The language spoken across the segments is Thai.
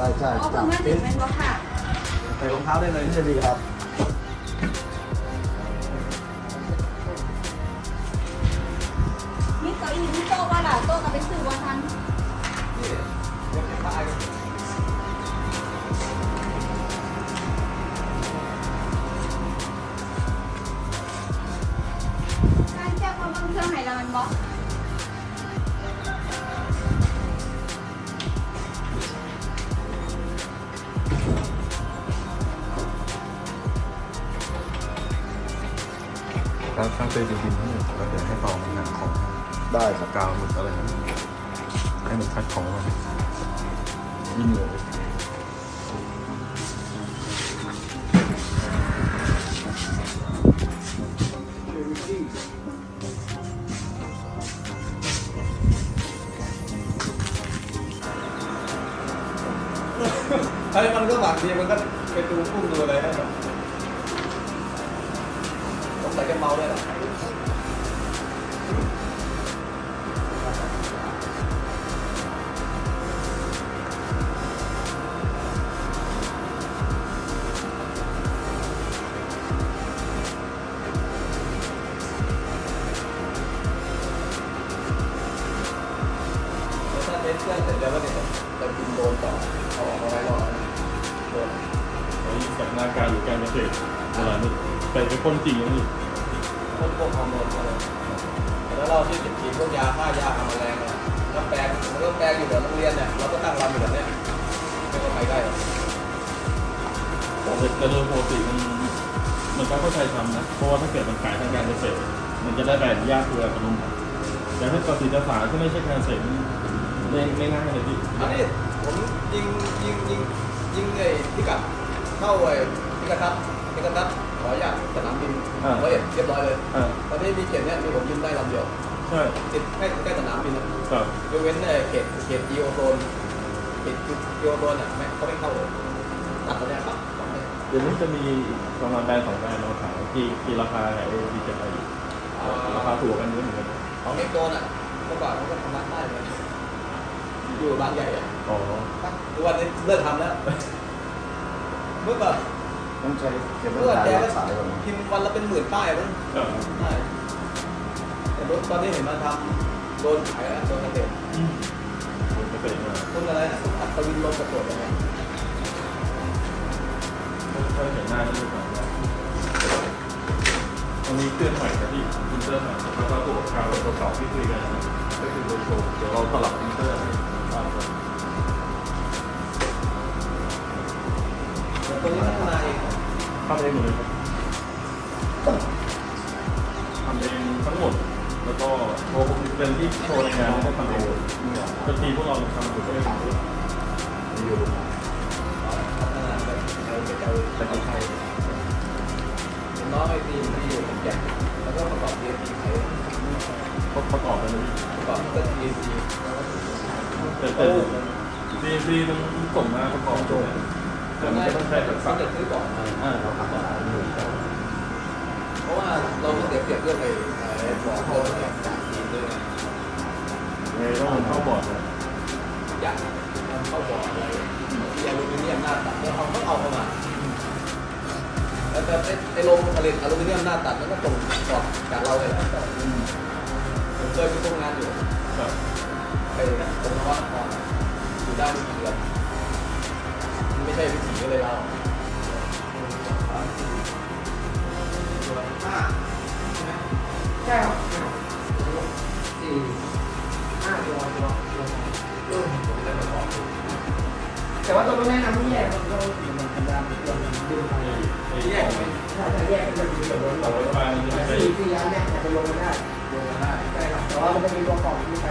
ช่ใช่อ๋อเพิ่งมาถึงเป็นบ่ค่ะใส่รองเท้าได้เลยนี่จะดีครับมีเก้าอี้มีโต๊ะว่าล่ะโต๊ะก็ไปซื้อว่าทันนี่ ถ้าถ้าเป็นดินดินนี่เราจะให้ตองมันหนาของได้ครับกาวหมึกอะไรนั้นให้มันคัดของมันยิ่งเลยถ้ามันก็หวังดีมันก็ Thank you. พวกยาฆ่ายาฆ่าแมลงอะถ้าแปลงมันก็แปลงอยู่เดี๋ยวโรงเรียนเนี่ยเราก็ตั้งรำอยู่แบบเนี้ยไม่ก็ไปได้หรอกแต่โดยปกติมันมันก็เข้าใจทำนะ เพราะว่าถ้าเกิดมันขายทางการเกษตร มันจะได้ใบอนุญาตคืออัตโนมัติแต่ถ้าปฏิบัติศาสตร์ที่ไม่ใช่การเกษตรไม่ไม่ง่ายเลยพี่อันนี้ผมยิงยิงยิงยิงไอ้พิกัดเข้าไอ้พิกัดทัดพิกัดทัดขออนุญาตสนามบินร้อยเอ็ดเรียบร้อยเลยตอนนี้มีเขตเนี้ยมีผมยิงได้ลำเดียว ใช่ติดใกล้ใกล้สนามบินนะครับยกเว้นไอ้เขตเขตจีโอโซนเขตจีโอโซนอะไม่เขาไม่เข้าเลยตัดตัวเนี้ยครับสองเนี่ยเดี๋ยวนี้จะมีประมาณแบรนด์สองแบรนด์มาขายกี่กี่ราคาไอ้ดีเจ็ดไอเอ่ราคาอถูกกันเยอะเหมือนกันของเอ็กโซนอะเมื่อก่อนเขาก็ทำร้านได้เลยอยู่บางใหญ่อะอ๋อทุกวันนี้เลิกทำแล้วเมื่อก่อนต้องใช้เก็บเมื่ไว้อก่อนขายแกรัก็กษาก่อนนะพิมพ์วันละเป็นหมื่นป้ายมั้งครับใช่ แต่ตอนนี้เห็นมันทำโดนขายแล้วโดนเกษตรอืมผมเกษตรมาต้นอะไรนะอัศวินลมกระโดดอะไรถ้าเห็นหน้าก็รู้ก่อนว่าวันนี้เครื่องใหม่ครับพี่พิมพ์เตอร์ใหม่แล้วก็ตัวข่าวตัวเก่าที่คุยกันนะก็คือโดยโชว์เดี๋ยวเราสลับพิมพ์เตอร์ให้บ้างครับตัวนี้พัฒนาเองทำเองหมดเลยครับทำเองทั้งหมด แล้วก็โชว์เป็นที่โชว์ในงานก็ทำเองจะทีพวกเราทำอยู่ก็ไม่ทำด้วยมีอยู่แบบเอาเก็บเอาแต่ก็ใช่น้องไอทีมที่อยู่ขอนแก่นแล้วก็ประกอบ DSP ขายเขาประกอบกันเลยประกอบเป็น DSP แต่แต่ดีดีมันส่งมาประกอบตัวแต่มันก็ต้องใช้ทักษะเขาจซื้อก่อนอ่าเราทำได้เพราะว่าเรามีเสียเปรียบเรื่องอ้ไอ้บอกเขาเนี่ยจากจีนด้วยไง เลยต้องเข้าบอร์ดนะอยากเข้าบ่ออะไรที่อลูมิเนียมหน้าตัดแล้วเอาต้องเอาเข้ามาแล้วแต่ไอ้ไอ้โรงผลิตอลูมิเนียมหน้าตัดมันก็ส่งต่อจากเราเลยแหละผมเคยไปทำงานอยู่ไปนะตรงนวัดนครอยู่ได้ไม่กี่เดือนมันไม่ใช่วิถีเลยเราห้า ใช่ครับสี่ห้าตัวตัวตัวเออผมจะบอกแต่ว่าตัวแม่น้ำที่แยกมันก็มีมันธรรมดาตัวมันดึงไปแยกของไหมถ้าแยกเป็นแบบนี้แบบนี้เสาไฟฟ้านี่ไม่ใช่สี่สี่อันเนี่ยจะลงมาได้ลงมาได้ใช่ครับแต่ว่ามันจะมีตัวกล่องที่ไป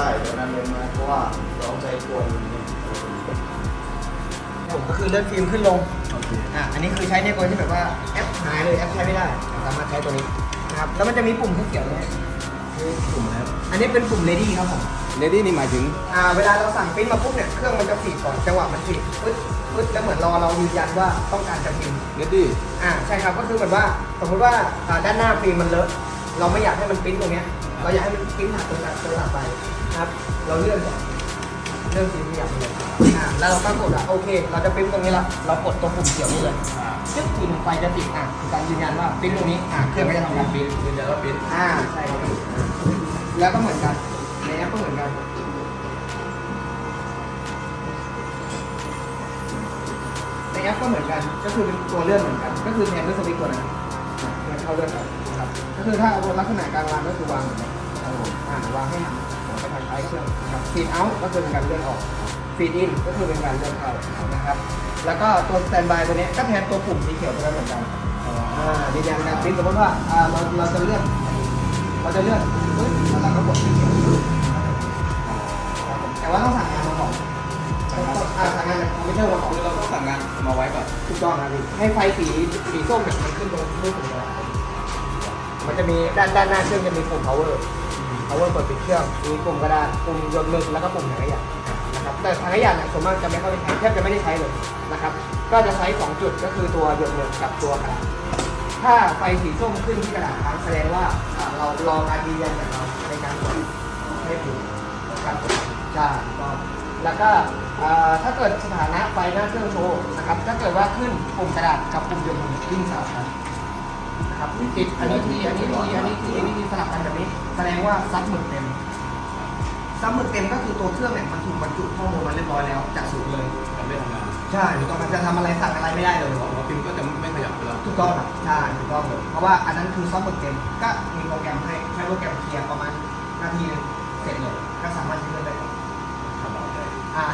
เงินมาใช่เดี๋ยวนั้นเงินมาเพราะว่าเราต้องใช้ตัวนี้ผมก็คือเลื่อนฟิล์มขึ้นลงอะอันนี้คือใช้ในกรณีที่แบบว่าแอปหายเลยแอปใช้ไม่ได้สามารถใช้ตัวนี้นะครับแล้วมันจะมีปุ่มเขียวๆเนี่ยกลุ่มแล้วอันนี้เป็นปุ่ม ready ครับผมเลดี้นี่หมายถึง อ่า เวลาเราสั่งปริ้นมาปุ๊บเนี่ย เครื่องมันจะฟีดก่อน จังหวะมันฟีดปึ๊ดปึ๊ดแล้วเหมือนรอเรายืนยันว่าต้องการจะพิมพ์เลดี้อ่า ใช่ครับ ก็คือเหมือนว่า สมมติว่าอ่าด้านหน้าฟิล์มมันเลอะ เราไม่อยากให้มันปริ้นตรงเนี้ย เราอยากให้มันปริ้นผ่านตัวหลักตัวหลักไป นะครับ เราเลื่อนก่อนเลื่อนฟิล์มขยับเลยอ่าแล้วเราก็กดอะโอเค เราจะปริ้นตรงนี้ละเรากดตัวปุ่มเขียวนี่เลยซึ่งทีไฟจะติดอะคือการยืนยันว่าปริ้นตรงนี้อ่าเครื่องก็จะทำการปริ้นยืนยันว่าเป็นอ่าใช่ครับพี่แล้วก็เหมือนกันในแอปก็เหมือนกันในแอปก็เหมือนกันก็คือเป็นตัวเลื่อนเหมือนกัน ก็คือแทนด้วยสวิตช์ตัวนั้นเลื่อนเข้าเลื่อนออกนะครับก็คือถ้าเอาลักษณะการวางก็คือวางแบบนี้ครับผมอ่าวางให้หันหัวไปทาง ซ้ายเครื่องนะครับฟีดเอาท์ก็คือเป็นการเลื่อนออกฟีดอินก็คือเป็นการเลื่อนเข้านะครับ แล้วก็ตัวสแตนบายตัวนี้ก็แทนตัวปุ่มสีเขียวตัวนั้นเหมือนกันอ่ายืนยันการปริ้นสมมติว่าอ่าเราเราจะเลื่อนเราจะเลื่อนปึ๊บแล้วเราก็กดสีเขียวครับผมแต่ว่าต้องสั่งงานมาก่อนต้องต้องอ่าสั่งงานจากคอมพิวเตอร์มาก่อนคือเราต้องสั่งงานมาไว้ก่อนถูกต้องครับพี่ให้ไฟสีสีส้มเนี่ยมันขึ้นตรงรูปของเรามันจะมีด้านด้านหน้าเครื่องจะมีปุ่ม power power เปิดปิดเครื่องมีปุ่มกระดานปุ่มยนต์มือแล้วก็ปุ่มถังขยะนะครับแต่ถังขยะเนี่ยส่วนมากจะไม่ค่อยได้ใช้แทบจะไม่ได้ใช้เลยนะครับก็จะใช้สองจุดก็คือตัวยนต์มือกับตัวกระดาษถ้าไฟสีส้มขึ้นที่กระดาษค้างแสดงว่าเรารอการยืนยันจากเราในการกดให้ถูกการกดใช่แล้วก็ถ้าเกิดสถานะไฟหน้าเครื่องโชว์นะครับถ้าเกิดว่าขึ้นปุ่มกระดาษกับปุ่มยนต์วิ่งสลับกัน ครับติดอันนี้ทีอันนี้ทีอันนี้ทีอันนี้ทีสลับกันแบบนี้ แสดงว่าซับหมึกเต็มซับหมึกเต็มก็คือตัวเครื่องเนี่ยมันถูกบรรจุข้อมูลมาเรียบร้อยแล้วจากศูนย์เลยมันไม่ทำงานใช่ถูกต้องมันจะทำอะไรสั่งอะไรไม่ได้เลยหัวพิมพ์ก็จะไม่ขยับไปแล้วถูกต้องครับใช่ถูกต้องเลยเพราะว่าอันนั้นคือซอฟต์เวิร์กเกมก็มีโปรแกรมให้ใช้โปรแกรมเคลียร์ประมาณนาทีหนึงเสร็จเลยก็สามารถใช้เงินได้เลยทำเอาได้อ่า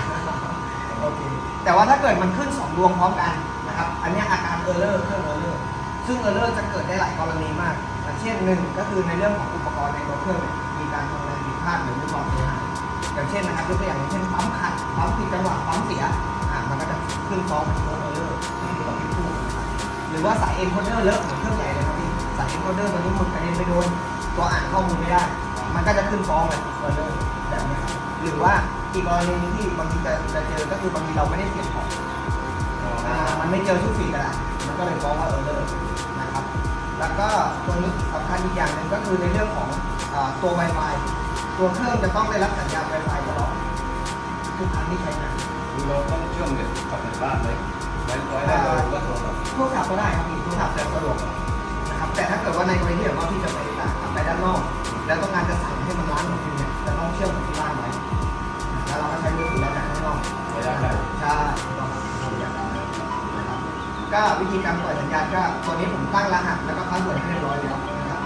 โอเคแต่ว่าถ้าเกิดมันขึ้นสองดวงพร้อมกันนะครับ อันเนี้ยอาการเออร์เลอร์เครื่องเออร์เลอร์ ซึ่งเออร์เลอร์จะเกิดได้หลายกรณีมากอย่างเช่นหนึ่งก็คือในเรื่องของอุปกรณ์ในตัวเครื่องเนี่ยมีการทำงานผิดพลาดหรือมีความเสียหายอย่างเช่นนะครับยกตัวอย่างเช่นปั๊มขัดปั๊มผิดจังหวะปั๊มเสียอ่ามันก็จะขึ้นฟ้องเป็นตัวเออร์เลอร์ที่เราพิพูดนะครับหรือว่าสายเอ็นโคเดอร์เลอะเหมือนเครื่องใหญ่เลยครับพี่สายเอ็นโคเดอร์ตัวนี้หมึกกระเด็นไปโดนตัวอ่านข้อมูลไม่ได้ มันก็จะขึ้นฟ้องเลยเออร์เลอร์แบบนี้ครับหรือว่าอีกกรณีนึงที่บางทีจะจะเจอก็คือบางทีเราไม่ได้เสียบของมันไม่เจอชุดสีกระดาษมันก็เลยฟ้องว่าเออเลอร์นะครับ แล้วก็ตัวนี้สำคัญอีกอย่างหนึ่งก็คือในเรื่องของอ่าตัว Wi-Fi ตัวเครื่องจะต้องได้รับสัญญาณ Wi-Fi ตลอดทุกครั้งที่ใช้งานคือเราต้องเชื่อมเน็ตกับในบ้านไว้ไว้ไว้ได้เลยก็โทรศัพท์โทรศัพท์ก็ได้ครับพี่โทรศัพท์จะสะดวกนะครับแต่ถ้าเกิดว่าในกรณีที่แบบว่าพี่จะไปต่างไปด้านนอก แล้วต้องการจะสั่งให้มันล้างของพี่เนี่ยจะต้องเชื่อมกับ วิธีการปล่อยสัญญาณก็ตัวนี้ผมตั้งรหัสแล้วก็พาสเวิร์ดให้เรียบร้อยแล้วนะครับ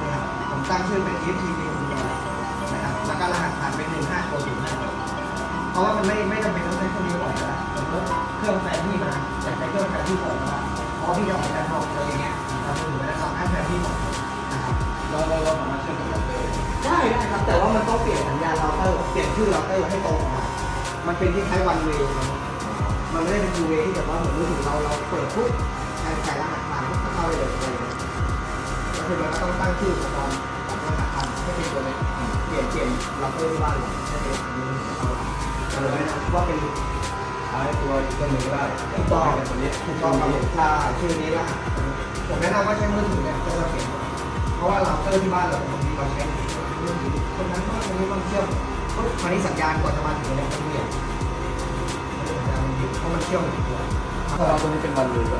นี่ครับผมตั้งชื่อเป็น FTP ของเรานะครับแล้วก็รหัสผ่านเป็นหนึ่าตัวศูนย์ห้าเพราะว่ามันไม่ไม่จำเป็นต้องใช้เครื่องนี้ก่อนก็ได้สมมติเครื่องแฟนที่มาอยากใช้เครื่องแฟนที่ก่อนก็ได้เพราะพี่จะออกไปด้านนอกเจออย่างเงี้ยทำมือถือแล้วเราให้แฟนที่ก่อนนะครับเราเราเราสามารถเชื่อมกับเราได้ได้ครับแต่ว่ามันต้องเปลี่ยนสัญญาณเราเตอร์เปลี่ยนชื่อเราเตอร์ให้ตรงกันมันเป็นที่ใช้วันเวย์ มันไม่ได้เป็นทูเวที่แบบว่าเหมือนมือถือเราเราเปิดปุ๊บใช้ใส่รหัสผ่านปุ๊บก็เข้าได้เลยอะไรอย่างเงี้ยก็คือมันก็ต้องตั้งชื่ออุปกรณ์กับรหัสผ่านให้เป็นตัวนี้เปลี่ยนเปลี่ยนเราเตอร์ที่บ้านเราให้เป็นอันนี้เอาแต่เราไม่นะว่าเป็นใช้ตัวอีกเครื่องหนึ่งก็ได้ถูกต้องเป็นตัวนี้ถูกต้องครับผมใช่ชื่อนี้ละผมแนะนำว่าใช้มือถือเนี่ยจะเปลี่ยนเพราะว่าเราเตอร์ที่บ้านเราบางทีเราใช้มือถือคนนั้นบ้างคนนี้บ้างเชื่อมปุ๊บคราวนี้สัญญาณก่อนจะมาถึงเนี่ยมันเปลี่ยน เปลี่ยนเพราะมันเชื่อมกับตัวถ้าเราตัวนี้เป็นวันเลยก็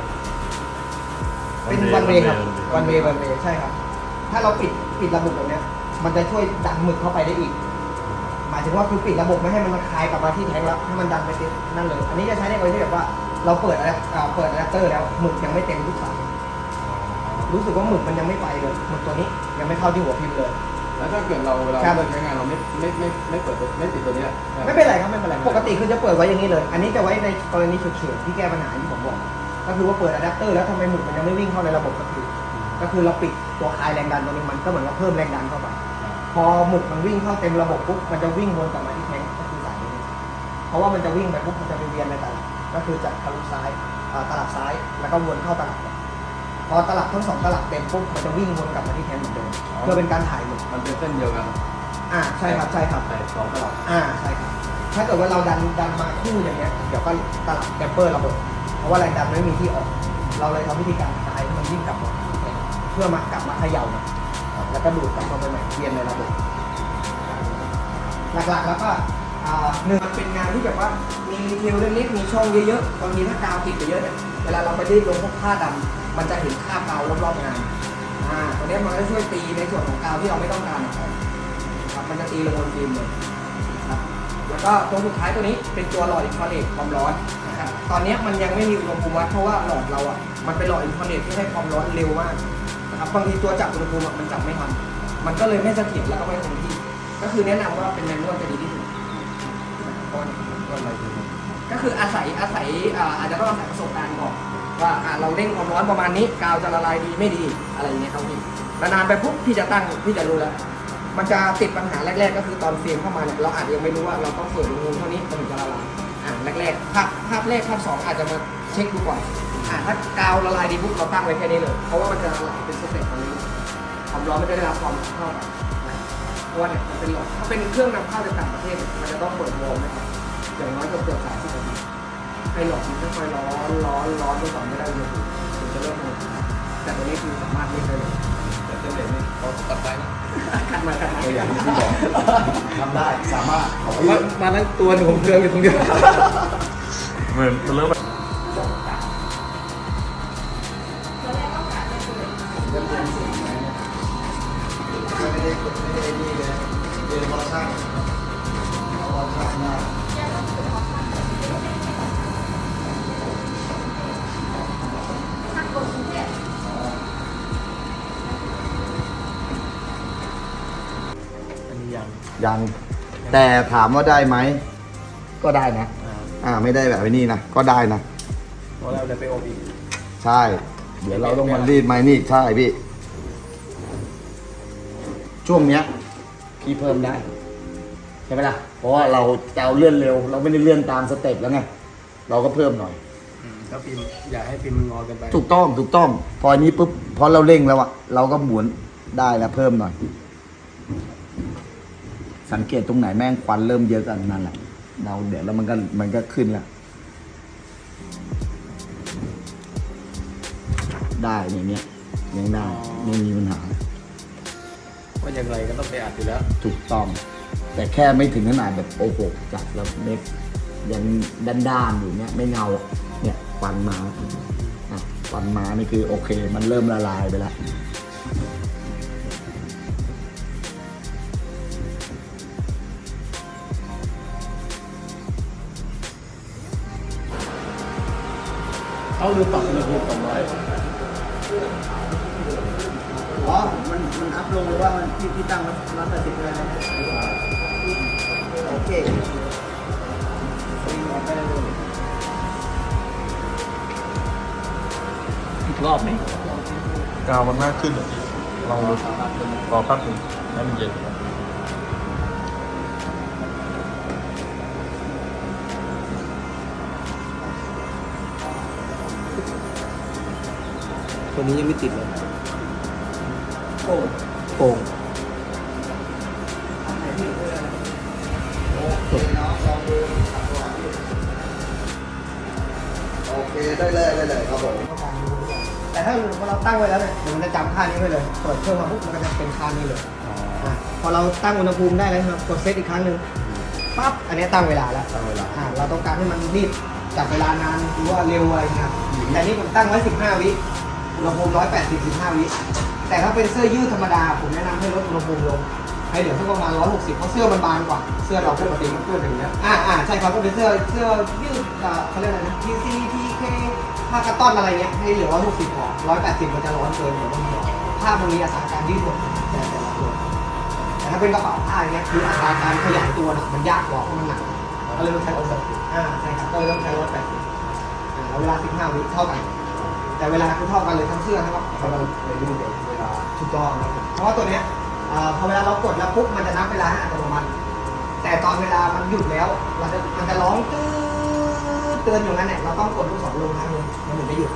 เป็นวันเวครับวันเววันเวใช่ครับ ถ้าเราปิดปิดระบบแบบเนี้ย มันจะช่วยดันหมึกเข้าไปได้อีก หมายถึงว่าคือปิดระบบไม่ให้มันมาคลายกลับมาที่แทงแล้วให้มันดันไปติดนั่นเลย อันนี้จะใช้ในกรณีที่แบบว่าเราเปิดอะไรอ่าเปิดอะแดปเตอร์แล้วหมึกยังไม่เต็มทุกสายรู้สึกว่าหมึกมันยังไม่ไปเลยหมึกตัวนี้ยังไม่เข้าที่หัวพิมพ์เลย แล้วถ้าเกิดเราเวลาครับเราใช้งานเราไม่ไม่ไม่ไม่เปิดตัวไม่ติดตัวนี้ไม่เป็นไรครับไม่เป็นไร ปกติคือจะเปิดไว้อย่างนี้เลย อันนี้จะไว้ในกรณีฉุกเฉินที่แก้ปัญหาที่ผมบอกเพก็คือว่าเปิดอะแดปเตอร์แล้วทำไมหมึกมันยังไม่วิ่งเข้าในระบบสักทีก็คือเราปิดตัวคลายแรงดันตัวนี้มันก็เหมือนกับเพิ่มแรงดันเข้าไป พอหมึกมันวิ่งเข้าเต็มระบบปุ๊บมันจะวิ่งวนกลับมาที่แทงค์ก็คือสายนี้เพราะว่ามันจะวิ่งไปปุ๊บมันจะไปเวียนในตลับก็คือจากทะลุซ้ายอ่าตลับซ้ายแล้วก็วนเข้าตลับ พอตลับทั้งสองตลับเต็มปุ๊บมันจะวิ่งวนกลับมาที่แทงค์เหมือนเดิมเพื่อเป็นการถ่ายหมึกมันเป็นเส้นเดียวกันอ่าใช่ครับใช่ครับใส่สองตลับอ่าใช่ครับถ้าเกิดว่าเราดันดันมาคู่อย่างเงี้ยเดี๋ยวก็ตลับแดมเปอร์ระเบิดเพราะว่าแรงดันไม่มีที่ออก เราเลยทำวิธีการคลายให้มันวิ่งกลับมาเพื่อมากลับมาเขย่ามันแล้วก็ดูดกลับมาใหม่ๆเวียนในระบบหลักๆแล้วก็อ่าหนึ่งมันเป็นงานที่แบบว่ามีดีเทลเล็กๆมีช่องเยอะๆบางทีถ้ากาวติดไปเยอะเนี่ยเวลาเราไปรีดลงพวกผ้าดำ มันจะเห็นคราบกาวรอบๆงานอ่าตัวเนี้ยมันก็ช่วยตีในส่วนของกาวที่เราไม่ต้องการออกไปครับมันจะตีลงบนฟิล์มเลยครับแล้วก็ตัวสุดท้ายตัวนี้เป็นตัวหลอดอินฟราเรดความร้อนนะครับตอนเนี้ยมันยังไม่มีอุณหภูมิวัดเพราะว่าหลอดเราอะมันเป็นหลอดอินฟราเรดที่ให้ความร้อนเร็วมากนะครับบางทีตัวจับอุณหภูมิอะมันจับไม่ทันมันก็เลยไม่เสถียรแล้วก็ไม่คงที่ ก็คือแนะนำว่าเป็นแมนนวลจะดีที่สุดเพราะว่าก็อะไรคือก็คืออาศัยอาศัยอ่าอาจจะต้องอาศัยประสบการณ์ก่อน ว่าอ่าเราเร่งความร้อนประมาณนี้กาวจะละลายดีไม่ดีอะไรอย่างเงี้ยครับพี่นานๆไปปุ๊บพี่จะตั้งพี่จะรู้แล้วมันจะติดปัญหาแรก ๆ ก็คือตอนเฟรมเข้ามาเนี่ยเราอาจจะยังไม่รู้ว่าเราต้องเปิดอุณหภูมิเท่านี้มันถึงจะละลายอ่าแรกๆภาพภาพแรกภาพสองอาจจะมาเช็คดูก่อนอ่าถ้ากาวละลายดีปุ๊บเราตั้งไว้แค่นี้เลยเพราะว่ามันจะละลายเป็นสเต็ปของนี้ความร้อนไม่ได้รับความเท่ากันเพราะว่าเนี่ยมันเป็นหลอดถ้าเป็นเครื่องนำเข้าจากต่างประเทศมันจะต้องเปิดวอลนะครับอย่างน้อยก็เกือบสามสิบ นาทีให้หลอดมันค่อยๆร้อนร้อนร้อนจนต่อไม่ได้อุณหภูมิถึงจะเริ่มหมดแต่ตัวนี้คือสามารถเล่นได้เลยแต่เส้นเล็กนี่เขาตัดไปนะขัดมาขัดมาตัวอย่างที่บอกทำได้สามารถมาทั้งตัวหนึ่งผมเครื่องอยู่ตรงเดียวเหมือนมันเริ่ม ยังยัง แต่ถามว่าได้ไหม ก็ได้นะ อ่าอ่าไม่ได้แบบนี้นะ ก็ได้นะ เพราะเราจะไปอบอีกใช่ เดี๋ยวเราต้องมารีดไหมนี่ใช่พี่ ช่วงเนี้ยพี่เพิ่มได้ ใช่ไหมล่ะ เพราะว่าเราจะเอาเลื่อนเร็ว เราไม่ได้เลื่อนตามสเต็ปแล้วไง เราก็เพิ่มหน่อย ถ้าฟิล์มอยากให้ฟิล์มมันงอกันไป ถูกต้องถูกต้อง พออันนี้ปุ๊บพอเราเร่งแล้วอะเราก็หมุนได้แล้วเพิ่มหน่อย สังเกตตรงไหนแม่งควันเริ่มเยอะกันนั่นแหละเราเดี๋ยวแล้วมันก็มันก็ขึ้นแล้วได้เนี่ยเนี้ยยังได้ไม่มีปัญหาว่าอย่างไรก็ต้องไปอัดอยู่แล้วถูกต้อง แต่แค่ไม่ถึงขนาดแบบโอ้โหจัดแล้วเม็ดยังด้านๆอยู่เนี่ยไม่เงาอะเนี่ยควันมาอะควันมานี่คือโอเค มันเริ่มละลายไปแล้ว ลืมปรับอุณหภูมิสองร้อยอ๋อ มันมันอัพลงหรือว่ามันที่ที่ตั้งไว้ร้อยแปดสิบเลยนะโอเคอีกรอบไหมกาวมันมากขึ้นเหรอลองดูรอแป๊บหนึงให้มันเย็น ตัวนี้ยังไม่ติดเลยโอ้โป่งโอเคได้เลยได้เลยครับผมแต่ถ้าเราตั้งไว้แล้วเนี่ยเดี๋ยวมันจะจำค่านี้ไว้เลยเปิดเครื่องมาปุ๊บมันก็จะเป็นค่านี้เลยอะพอเราตั้งอุณหภูมิได้แล้วครับกดเซตอีกครั้งหนึ่งปั๊บอันนี้ตั้งเวลาแล้วตั้งเวลาอ่าเราต้องการให้มันรีบจับเวลานานหรือว่าเร็วอะไรนะครับแต่นี่ผมตั้งไว้ 15 วิ อุณหภูมิ180 15วิแต่ถ้าเป็นเสื้อยืดธรรมดา ผมแนะนำให้ลดอุณหภูมิลงให้เหลือสักประมาณ160เพราะเสื้อมันบางกว่า เสื้อเราปกติมันเพื่อนอย่างเงี้ยอ่าอ่าใช่ครับก็เป็นเสื้อเสื้อยืดอ่าเขาเรียกอะไรนะ TC TK ผ้ากระต้อนอะไรเงี้ยให้เหลือ160พอ180มันจะร้อนเกินเดี๋ยวมันร้อนผ้ามันมีอัตราการยืดหดแต่แต่ละตัวแต่ถ้าเป็นกระเป๋าผ้าอย่างเงี้ยคืออัตราการขยายตัวน่ะมันยากกว่าเพราะมันหนักก็เลยต้องใช้ร้อยแปดสิบอ่าใช่ครับก็เลยต้องใช้ร้อยแปดสิบอ่าแล้วเวลาสิบห้าวิเท่ากัน แต่เวลาคือเท่ากันเลยทั้งเสื้อทั้งกระเขาเป๋าต้องไปดูเดี๋ยวเวลาถูกต้องครับเพราะว่าตัวเนี้ยอ่าพอเวลาเรากดแล้วปุ๊บมันจะนับเวลาให้อัตโนมัติแต่ตอนเวลามันหยุดแล้วเราจะมันจะร้องตื้อเตือนอยู่งั้นแหละเราต้องกดลูกศรลงครั้งหนึงมันถึงจะหยุด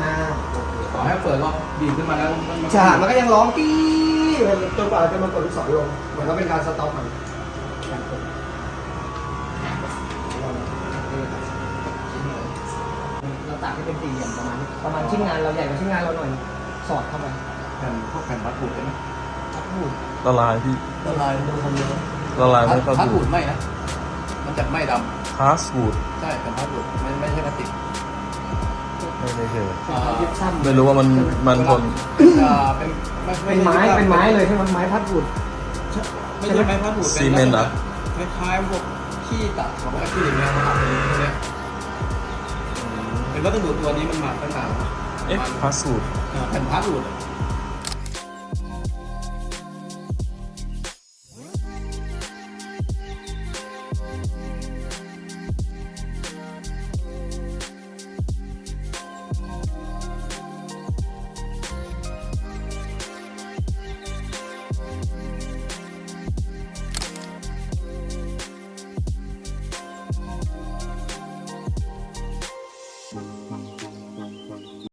อ่าต่อให้เปิดรอบบีบขึ้นมาแล้วมันใช่มันก็ยังร้องตี้จนกว่าเราจะมากดลูกศรลงเหมือนเราเป็นการสต็อปมันาตัดให้เป็นสี่เหลี่ยมประมาณนี้ประมาณชิ้นงานเราใหญ่กว่าชิ้นงานเราหน่อยสอดเข้าไปแผ่นพวกแผ่นพัดบูดใช่ไหมครับพูดละลายพี่ละลายดูคนเดียวละลายไม่เข้าพัดดูบูดไม่นะ มันจะไม่ดพาสบูดำใช่เป็นพัดบูดไม่ไม่ใช่พลาสติก ไม่ไม่เคยอ่ายิบซ้ำไม่รู้ว่ามันมันทนอ่าเป็นไม่เป็นไม้เป็นไม้เลยใช่ไหมไม้พัดบุดไม่ใช่ไม้พัดบูดซีเมนต์เหรอ คล้ายๆพวกขี้ตัดของอะคริลิกเนี่ยมาอัดเป็นพวกเนี้ย เป็นวัสดุตัวนี้มันมาตั้งนานแล้วเอ๊ะพาสบูดอ่าแผ่นพัดบูดอะ